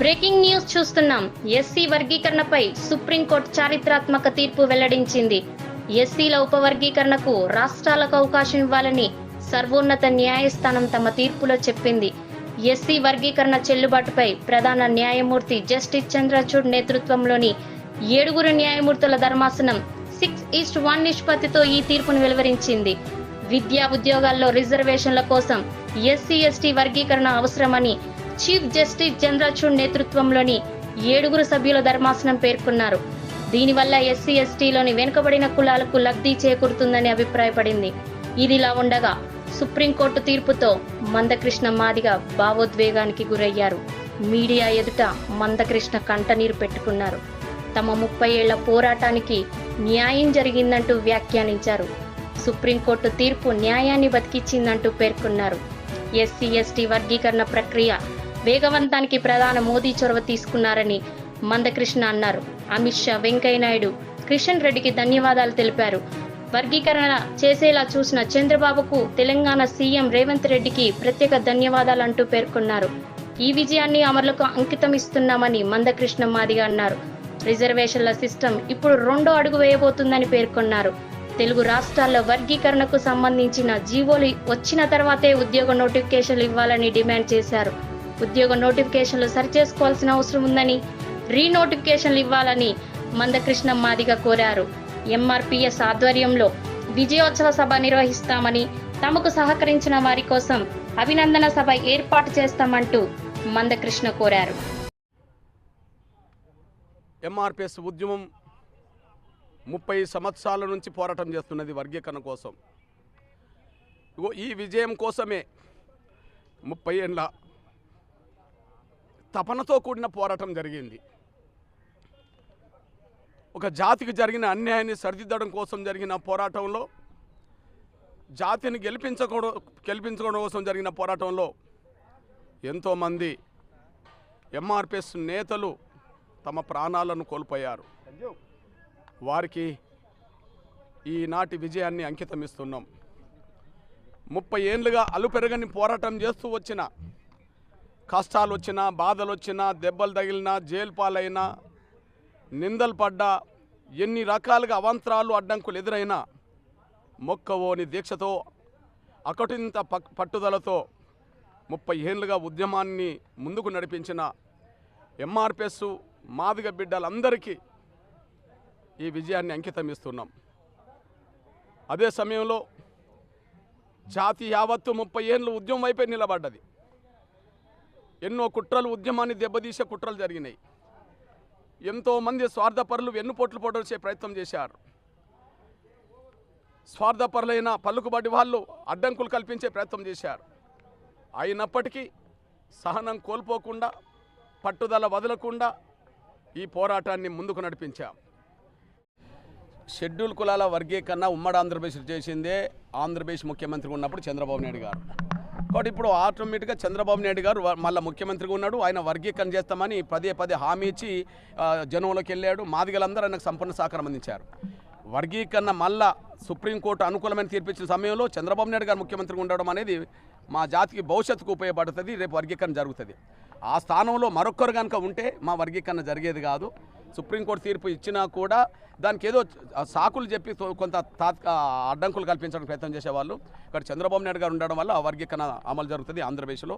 Breaking news చూస్తున్నాం. SC వర్గీకరణపై supreme court చారిత్రాత్మక తీర్పు వెల్లడించింది. ఎస్సీల ఉపవర్గీకరణకు రాష్ట్రాలకు అవకాశం ఇవ్వాలని సర్వోన్నత న్యాయస్థానం తమ తీర్పులో చెప్పింది. ఎస్సీ వర్గీకరణ చెల్లుబాటుపై ప్రధాన న్యాయమూర్తి జస్టిస్ చంద్రచూడ్ నేతృత్వంలోని ఏడుగురు న్యాయమూర్తుల ధర్మాసనం సిక్స్ ఈస్ట్ వన్ నిష్పత్తితో ఈ తీర్పును వెలువరించింది. విద్యా ఉద్యోగాల్లో రిజర్వేషన్ల కోసం ఎస్సీ ఎస్టీ వర్గీకరణ అవసరమని చీఫ్ జస్టిస్ చంద్రచూడ్ నేతృత్వంలోని ఏడుగురు సభ్యుల ధర్మాసనం పేర్కొన్నారు. దీనివల్ల ఎస్సీ ఎస్టీలోని వెనుకబడిన కులాలకు లబ్ధి చేకూరుతుందని అభిప్రాయపడింది. ఇదిలా ఉండగా సుప్రీంకోర్టు తీర్పుతో మందకృష్ణ మాదిగ భావోద్వేగానికి గురయ్యారు. మీడియా ఎదుట మందకృష్ణ కంటనీరు పెట్టుకున్నారు. తమ ముప్పై ఏళ్ళ పోరాటానికి న్యాయం జరిగిందంటూ వ్యాఖ్యానించారు. సుప్రీంకోర్టు తీర్పు న్యాయాన్ని బతికిచ్చిందంటూ పేర్కొన్నారు. ఎస్సీ ఎస్టీ వర్గీకరణ ప్రక్రియ వేగవంతానికి ప్రధాన మోదీ చొరవ తీసుకున్నారని మందకృష్ణ అన్నారు. అమిత్ షా వెంకయ్యనాయుడు కిషన్ రెడ్డికి ధన్యవాదాలు తెలిపారు. వర్గీకరణ చేసేలా చూసిన చంద్రబాబుకు తెలంగాణ సీఎం రేవంత్ రెడ్డికి ప్రత్యేక ధన్యవాదాలు అంటూ పేర్కొన్నారు. ఈ విజయాన్ని అమరులకు అంకితం ఇస్తున్నామని మందకృష్ణ మాదిగా అన్నారు. రిజర్వేషన్ల సిస్టమ్ ఇప్పుడు రెండో అడుగు వేయబోతుందని పేర్కొన్నారు. తెలుగు రాష్ట్రాల్లో వర్గీకరణకు సంబంధించిన జీవోలు వచ్చిన తర్వాతే ఉద్యోగ నోటిఫికేషన్లు ఇవ్వాలని డిమాండ్ చేశారు. ఉద్యోగ నోటిఫికేషన్లు సరిచేసుకోవాల్సిన అవసరం ఉందని రీనోటిఫికేషన్లు ఇవ్వాలని మందకృష్ణ మాదిగ కోరారు. ఎంఆర్పిఎస్ ఆధ్వర్యంలో విజయోత్సవ సభ నిర్వహిస్తామని తమకు సహకరించిన వారి కోసం అభినందన సభ ఏర్పాటు చేస్తామంటూ మందకృష్ణ కోరారు. ఎంఆర్పిఎస్ ఉద్యమం ముప్పై సంవత్సరాల నుంచి పోరాటం చేస్తున్నది వర్గీకరణ కోసం. ఈ విజయం కోసమే ముప్పై ఏళ్ళ తపనతో కూడిన పోరాటం జరిగింది. ఒక జాతికి జరిగిన అన్యాయాన్ని సరిదిద్దడం కోసం జరిగిన పోరాటంలో జాతిని గెలిపించకూడ గెలిపించుకోవడం కోసం జరిగిన పోరాటంలో ఎంతోమంది ఎంఆర్పిఎస్ నేతలు తమ ప్రాణాలను కోల్పోయారు. వారికి ఈనాటి విజయాన్ని అంకితమిస్తున్నాం. ముప్పై ఏళ్ళుగా అలుపెరగని పోరాటం చేస్తూ వచ్చిన కష్టాలు వచ్చినా బాధలు వచ్చినా దెబ్బలు తగిలినా జైలు పాలైనా నిందలు పడ్డా ఎన్ని రకాలుగా అవంతరాలు అడ్డంకులు ఎదురైనా మొక్కవోని దీక్షతో అకటింత పక్- పట్టుదలతో ముప్పై ఏళ్ళుగా ఉద్యమాన్ని ముందుకు నడిపించిన ఎంఆర్పిఎస్ మాదిగ బిడ్డలందరికీ ఈ విజయాన్ని అంకితం ఇస్తున్నాం అదే సమయంలో జాతి యావత్తు ముప్పై ఏళ్ళు ఉద్యమం వైపే నిలబడ్డది. ఎన్నో కుట్రలు ఉద్యమాన్ని దెబ్బతీసే కుట్రలు జరిగినాయి. ఎంతోమంది స్వార్థపరులు వెన్నుపోట్లు పొడవచ్చే ప్రయత్నం చేశారు. స్వార్థపరులైన పలుకుబడి వాళ్ళు అడ్డంకులు కల్పించే ప్రయత్నం చేశారు. అయినప్పటికీ సహనం కోల్పోకుండా పట్టుదల వదలకుండా ఈ పోరాటాన్ని ముందుకు నడిపించాం. షెడ్యూల్ కులాల వర్గీకరణ ఉమ్మడి ఆంధ్రప్రదేశ్ చేసిందే. ఆంధ్రప్రదేశ్ ముఖ్యమంత్రి ఉన్నప్పుడు చంద్రబాబు నాయుడు గారు. కాబట్టి ఇప్పుడు ఆటోమేటిక్గా చంద్రబాబు నాయుడు గారు మళ్ళీ ముఖ్యమంత్రిగా ఉన్నాడు. ఆయన వర్గీకరణ చేస్తామని పదే పదే హామీ ఇచ్చి జనంలోకి వెళ్ళాడు. మాదిగలందరూ ఆయనకు సంపూర్ణ సహకారం అందించారు. వర్గీకరణ మళ్ళా సుప్రీంకోర్టు అనుకూలమైన తీర్పిచ్చిన సమయంలో చంద్రబాబు నాయుడు గారు ముఖ్యమంత్రిగా ఉండడం అనేది మా జాతికి భవిష్యత్తుకు ఉపయోగపడుతుంది. రేపు వర్గీకరణ జరుగుతుంది. ఆ స్థానంలో మరొక్కరు కనుక ఉంటే మా వర్గీకరణ జరిగేది కాదు. సుప్రీంకోర్టు తీర్పు ఇచ్చినా కూడా దానికి ఏదో సాకులు చెప్పి తో- కొంత తాత్కా అడ్డంకులు కల్పించడానికి ప్రయత్నం చేసేవాళ్ళు. ఇక్కడ చంద్రబాబు నాయుడు గారు ఉండడం వల్ల ఆ వర్గీకరణ అమలు జరుగుతుంది ఆంధ్రప్రదేశ్లో.